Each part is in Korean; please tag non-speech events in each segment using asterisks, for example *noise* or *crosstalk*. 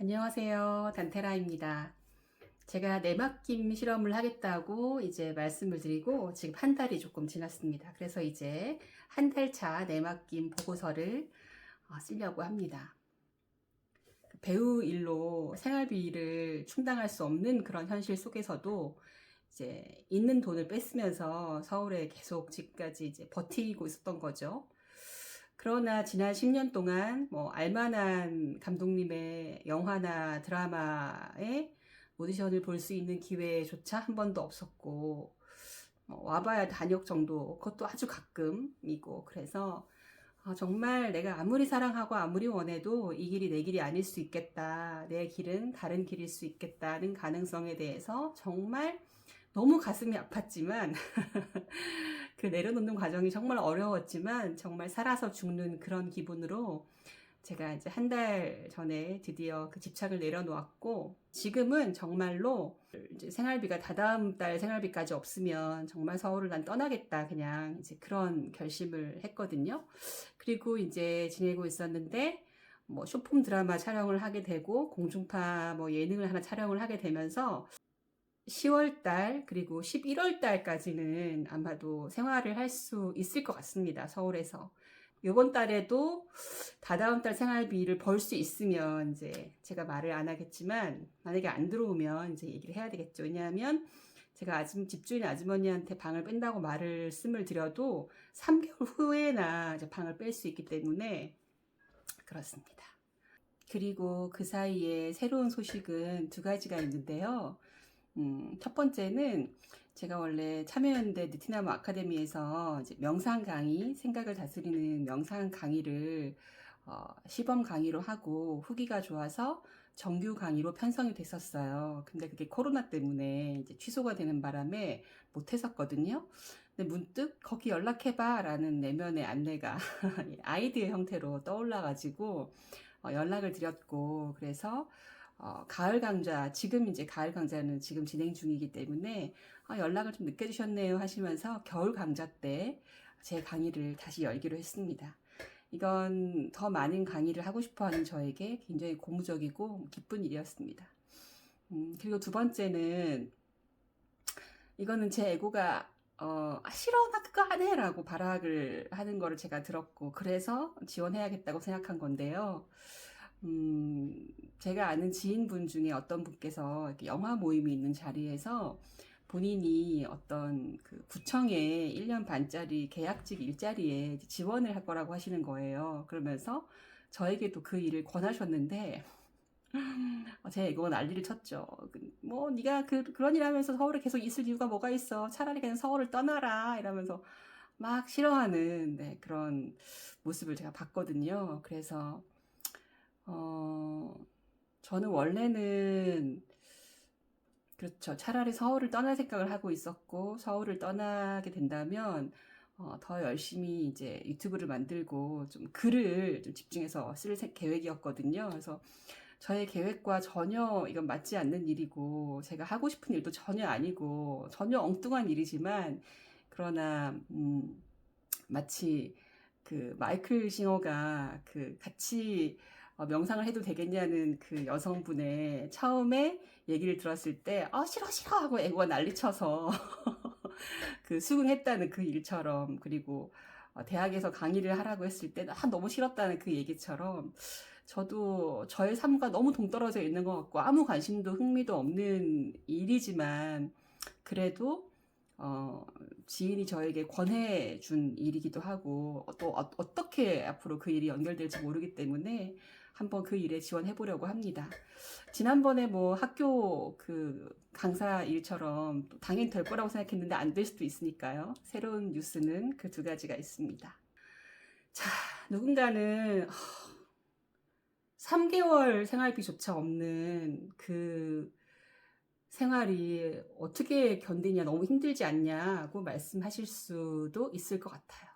안녕하세요. 단테라입니다. 제가 내맡김 실험을 하겠다고 이제 말씀을 드리고 지금 한 달이 조금 지났습니다. 그래서 이제 한 달 차 내맡김 보고서를 어, 쓰려고 합니다. 그 배우 일로 생활비를 충당할 수 없는 그런 현실 속에서도 이제 있는 돈을 뺐으면서 서울에 계속 지금까지 이제 버티고 있었던 거죠. 그러나 지난 10년 동안 뭐 알만한 감독님의 영화나 드라마에 오디션을 볼 수 있는 기회조차 한 번도 없었고 뭐 와봐야 단역 정도 그것도 아주 가끔이고 그래서 아, 정말 내가 아무리 사랑하고 아무리 원해도 이 길이 내 길이 아닐 수 있겠다. 내 길은 다른 길일 수 있겠다는 가능성에 대해서 정말 너무 가슴이 아팠지만 *laughs* 그 내려놓는 과정이 정말 어려웠지만 정말 살아서 죽는 그런 기분으로 제가 이제 한 달 전에 드디어 그 집착을 내려놓았고 지금은 정말로 이제 생활비가 다다음 달 생활비까지 없으면 정말 서울을 난 떠나겠다 그냥 이제 그런 결심을 했거든요. 그리고 이제 지내고 있었는데 뭐 쇼폼 드라마 촬영을 하게 되고 공중파 뭐 예능을 하나 촬영을 하게 되면서 10월 달 그리고 11월 달까지는 아마도 생활을 할 수 있을 것 같습니다. 서울에서. 요번 달에도 다다음 달 생활비를 벌 수 있으면 이제 제가 말을 안 하겠지만 만약에 안 들어오면 이제 얘기를 해야 되겠죠. 왜냐하면 제가 아줌 집주인 아주머니한테 방을 뺀다고 말을 씀을 드려도 3개월 후에나 이제 방을 뺄 수 있기 때문에 그렇습니다. 그리고 그 사이에 새로운 소식은 두 가지가 있는데요. 음, 첫 번째는 제가 원래 참여연대 느티나무 아카데미에서 명상 강의, 생각을 다스리는 명상 강의를 어, 시범 강의로 하고 후기가 좋아서 정규 강의로 편성이 됐었어요. 근데 그게 코로나 때문에 취소가 되는 바람에 못 했었거든요. 근데 문득 거기 연락해봐 라는 내면의 안내가 *laughs* 아이디의 형태로 떠올라가지고 어, 연락을 드렸고, 그래서 어, 가을 강좌, 지금 이제 가을 강좌는 지금 진행 중이기 때문에 아, 연락을 좀 늦게 주셨네요 하시면서 겨울 강좌 때 제 강의를 다시 열기로 했습니다. 이건 더 많은 강의를 하고 싶어 하는 저에게 굉장히 고무적이고 기쁜 일이었습니다. 음, 그리고 두 번째는 이거는 제 에고가 어, 아, 싫어, 나 그거 안 해! 라고 발악을 하는 거를 제가 들었고, 그래서 지원해야겠다고 생각한 건데요. 음, 제가 아는 지인분 중에 어떤 분께서 영화 모임이 있는 자리에서 본인이 어떤 그 구청에 1년 반짜리 계약직 일자리에 지원을 할 거라고 하시는 거예요. 그러면서 저에게도 그 일을 권하셨는데, 제 이거 난리를 쳤죠. 그, 뭐 네가 그, 그런 일 하면서 서울에 계속 있을 이유가 뭐가 있어. 차라리 그냥 서울을 떠나라. 이러면서 막 싫어하는 네, 그런 모습을 제가 봤거든요. 그래서 어, 저는 원래는 그렇죠. 차라리 서울을 떠날 생각을 하고 있었고 서울을 떠나게 된다면 어, 더 열심히 이제 유튜브를 만들고 좀 글을 좀 집중해서 쓸 세- 계획이었거든요. 그래서 저의 계획과 전혀 이건 맞지 않는 일이고 제가 하고 싶은 일도 전혀 아니고 전혀 엉뚱한 일이지만 그러나 음, 마치 그 마이클 싱어가 그 같이 어, 명상을 해도 되겠냐는 그 여성분의 처음에 얘기를 들었을 때, 아, 싫어, 싫어! 하고 애고가 난리쳐서 *laughs* 그 수긍했다는 그 일처럼, 그리고 어, 대학에서 강의를 하라고 했을 때, 아, 너무 싫었다는 그 얘기처럼, 저도 저의 삶과 너무 동떨어져 있는 것 같고, 아무 관심도 흥미도 없는 일이지만, 그래도, 어, 지인이 저에게 권해 준 일이기도 하고, 또 어, 어떻게 앞으로 그 일이 연결될지 모르기 때문에, 한번 그 일에 지원해 보려고 합니다. 지난번에 뭐 학교 그 강사 일처럼 또 당연히 될 거라고 생각했는데 안 될 수도 있으니까요. 새로운 뉴스는 그 두 가지가 있습니다. 자, 누군가는 3개월 생활비조차 없는 그 생활이 어떻게 견디냐, 너무 힘들지 않냐고 말씀하실 수도 있을 것 같아요.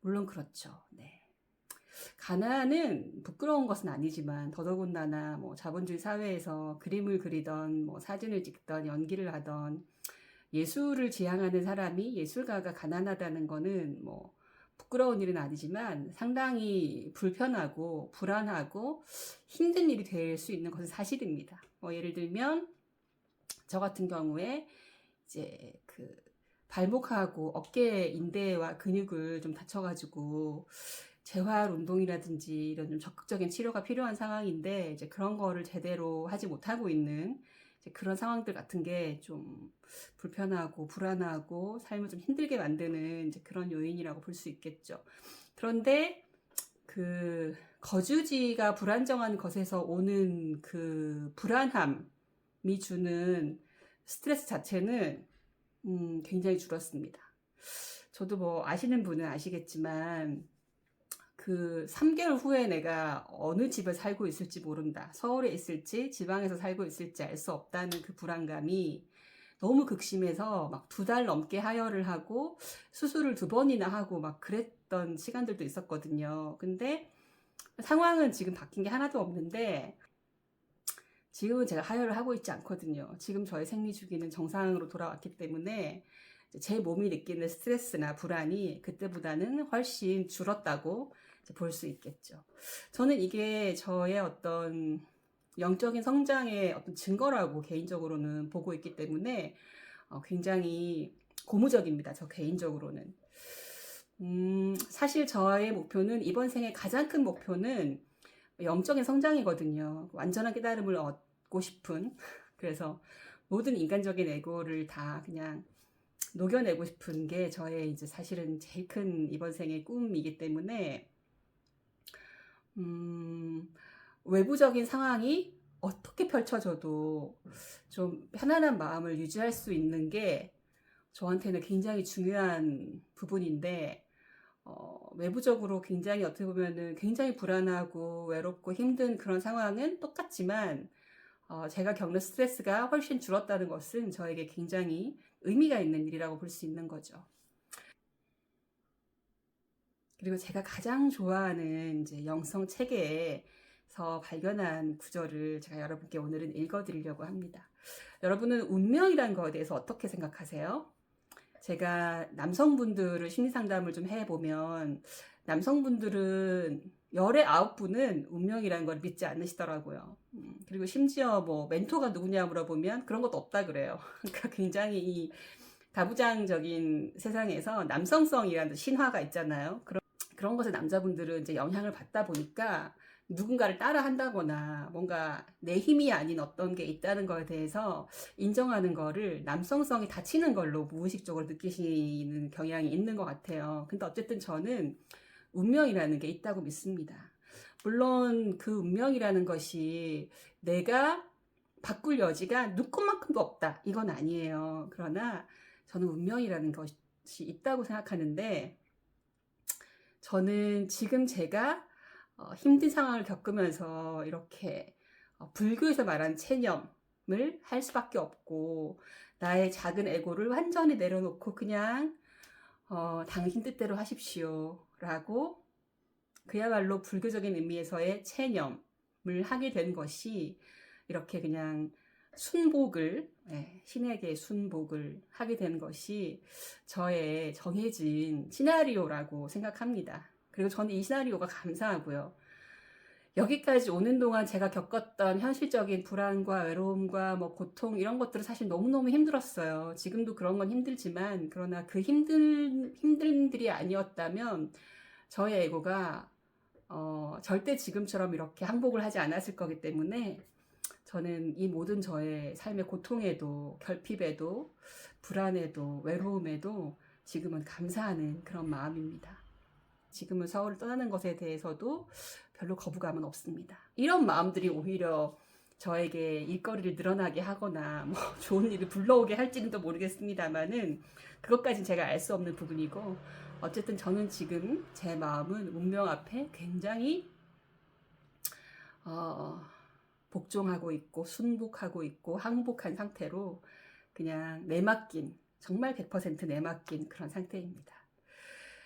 물론 그렇죠. 네. 가난은 부끄러운 것은 아니지만 더더군다나 뭐 자본주의 사회에서 그림을 그리던 뭐 사진을 찍던 연기를 하던 예술을 지향하는 사람이 예술가가 가난하다는 거는 뭐 부끄러운 일은 아니지만 상당히 불편하고 불안하고 힘든 일이 될 수 있는 것은 사실입니다. 뭐 예를 들면 저 같은 경우에 이제 그 발목하고 어깨 인대와 근육을 좀 다쳐가지고 재활 운동이라든지 이런 좀 적극적인 치료가 필요한 상황인데 이제 그런 거를 제대로 하지 못하고 있는 그런 상황들 같은 게 좀 불편하고 불안하고 삶을 좀 힘들게 만드는 그런 요인이라고 볼 수 있겠죠. 그런데 그 거주지가 불안정한 것에서 오는 그 불안함이 주는 스트레스 자체는 음, 굉장히 줄었습니다. 저도 뭐 아시는 분은 아시겠지만 그 3개월 후에 내가 어느 집에 살고 있을지 모른다. 서울에 있을지 지방에서 살고 있을지 알 수 없다는 그 불안감이 너무 극심해서 막 두 달 넘게 하혈을 하고 수술을 두 번이나 하고 막 그랬던 시간들도 있었거든요. 근데 상황은 지금 바뀐 게 하나도 없는데 지금은 제가 하혈을 하고 있지 않거든요. 지금 저의 생리 주기는 정상으로 돌아왔기 때문에 제 몸이 느끼는 스트레스나 불안이 그때보다는 훨씬 줄었다고 볼 수 있겠죠. 저는 이게 저의 어떤 영적인 성장의 어떤 증거라고 개인적으로는 보고 있기 때문에 어, 굉장히 고무적입니다. 저 개인적으로는. 음, 사실 저의 목표는 이번 생의 가장 큰 목표는 영적인 성장이거든요. 완전한 깨달음을 얻고 싶은. *laughs* 그래서 모든 인간적인 에고를 다 그냥 녹여내고 싶은 게 저의 이제 사실은 제일 큰 이번 생의 꿈이기 때문에 음, 외부적인 상황이 어떻게 펼쳐져도 좀 편안한 마음을 유지할 수 있는 게 저한테는 굉장히 중요한 부분인데 어, 외부적으로 굉장히 어떻게 보면은 굉장히 불안하고 외롭고 힘든 그런 상황은 똑같지만 어, 제가 겪는 스트레스가 훨씬 줄었다는 것은 저에게 굉장히 의미가 있는 일이라고 볼 수 있는 거죠. 그리고 제가 가장 좋아하는 이제 영성 체계에서 발견한 구절을 제가 여러분께 오늘은 읽어드리려고 합니다. 여러분은 운명이란 거에 대해서 어떻게 생각하세요? 제가 남성분들을 심리 상담을 좀 해보면 남성분들은 열의 아홉 분은 운명이라는 걸 믿지 않으시더라고요. 음, 그리고 심지어 뭐 멘토가 누구냐 물어보면 그런 것도 없다 그래요. *laughs* 그러니까 굉장히 이 다부장적인 세상에서 남성성이라는 신화가 있잖아요. 그런 것에 남자분들은 이제 영향을 받다 보니까 누군가를 따라 한다거나 뭔가 내 힘이 아닌 어떤 게 있다는 거에 대해서 인정하는 거를 남성성이 다치는 걸로 무의식적으로 느끼시는 경향이 있는 것 같아요. 근데 어쨌든 저는 운명이라는 게 있다고 믿습니다. 물론 그 운명이라는 것이 내가 바꿀 여지가 누구만큼도 없다. 이건 아니에요. 그러나 저는 운명이라는 것이 있다고 생각하는데 저는 지금 제가 어, 힘든 상황을 겪으면서 이렇게 어, 불교에서 말한 체념을 할 수밖에 없고 나의 작은 에고를 완전히 내려놓고 그냥 어, 당신 뜻대로 하십시오 라고 그야말로 불교적인 의미에서의 체념을 하게 된 것이 이렇게 그냥 순복을 네, 신에게 순복을 하게 된 것이 저의 정해진 시나리오라고 생각합니다. 그리고 저는 이 시나리오가 감사하고요. 여기까지 오는 동안 제가 겪었던 현실적인 불안과 외로움과 뭐 고통 이런 것들은 사실 너무너무 힘들었어요. 지금도 그런 건 힘들지만 그러나 그 힘든 힘듦들이 아니었다면 저의 에고가 어, 절대 지금처럼 이렇게 항복을 하지 않았을 거기 때문에 저는 이 모든 저의 삶의 고통에도 결핍에도 불안에도 외로움에도 지금은 감사하는 그런 마음입니다. 지금은 서울을 떠나는 것에 대해서도 별로 거부감은 없습니다. 이런 마음들이 오히려 저에게 일거리를 늘어나게 하거나 뭐 *laughs* 좋은 일을 불러오게 할지는 또 모르겠습니다만은 그것까진 제가 알 수 없는 부분이고 어쨌든 저는 지금 제 마음은 운명 앞에 굉장히 어, 복종하고 있고 순복하고 있고 항복한 상태로 그냥 내맡긴 정말 100% 내맡긴 그런 상태입니다.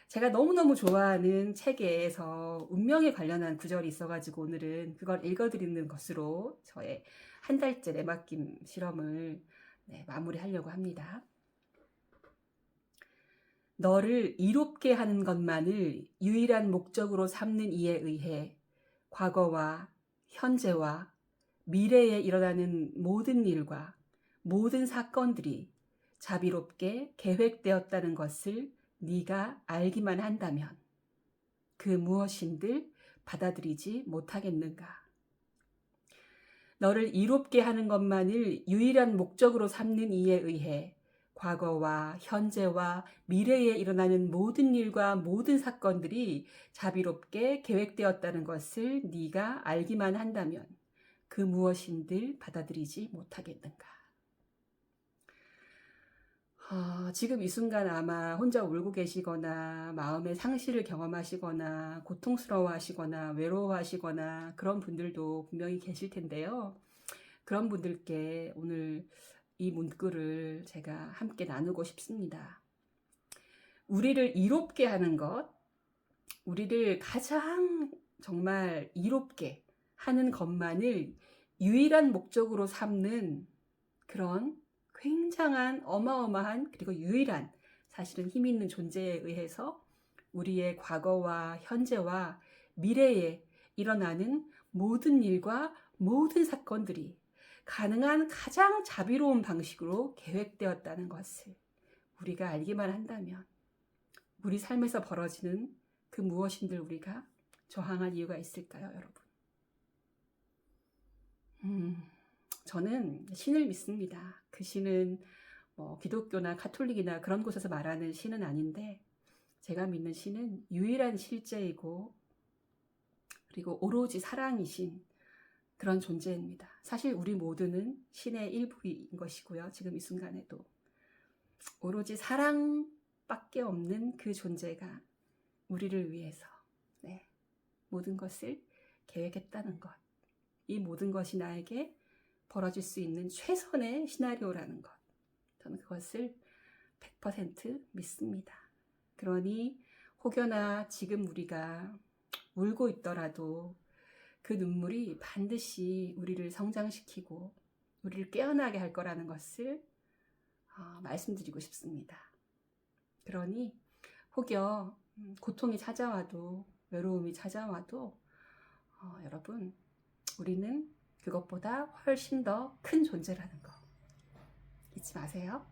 제가 너무너무 좋아하는 책에서 운명에 관련한 구절이 있어가지고 오늘은 그걸 읽어드리는 것으로 저의 한 달째 내맡김 실험을 네, 마무리하려고 합니다. 너를 이롭게 하는 것만을 유일한 목적으로 삼는 이에 의해 과거와 현재와 미래에 일어나는 모든 일과 모든 사건들이 자비롭게 계획되었다는 것을 네가 알기만 한다면 그 무엇인들 받아들이지 못하겠는가? 너를 이롭게 하는 것만을 유일한 목적으로 삼는 이에 의해 과거와 현재와 미래에 일어나는 모든 일과 모든 사건들이 자비롭게 계획되었다는 것을 네가 알기만 한다면 그 무엇인들 받아들이지 못하겠는가? 어, 지금 이 순간 아마 혼자 울고 계시거나 마음의 상실을 경험하시거나 고통스러워 하시거나 외로워 하시거나 그런 분들도 분명히 계실 텐데요. 그런 분들께 오늘 이 문구를 제가 함께 나누고 싶습니다. 우리를 이롭게 하는 것, 우리를 가장 정말 이롭게 하는 것만을 유일한 목적으로 삼는 그런 굉장한 어마어마한 그리고 유일한 사실은 힘 있는 존재에 의해서 우리의 과거와 현재와 미래에 일어나는 모든 일과 모든 사건들이 가능한 가장 자비로운 방식으로 계획되었다는 것을 우리가 알기만 한다면 우리 삶에서 벌어지는 그 무엇인들 우리가 저항할 이유가 있을까요, 여러분? 음, 저는 신을 믿습니다. 그 신은 뭐 기독교나 카톨릭이나 그런 곳에서 말하는 신은 아닌데 제가 믿는 신은 유일한 실제이고 그리고 오로지 사랑이신 그런 존재입니다. 사실 우리 모두는 신의 일부인 것이고요. 지금 이 순간에도 오로지 사랑밖에 없는 그 존재가 우리를 위해서 네, 모든 것을 계획했다는 것. 이 모든 것이 나에게 벌어질 수 있는 최선의 시나리오라는 것. 저는 그것을 100% 믿습니다. 그러니 혹여나 지금 우리가 울고 있더라도 그 눈물이 반드시 우리를 성장시키고 우리를 깨어나게 할 거라는 것을 어, 말씀드리고 싶습니다. 그러니 혹여 음, 고통이 찾아와도 외로움이 찾아와도 어, 여러분 우리는 그것보다 훨씬 더 큰 존재라는 거 잊지 마세요.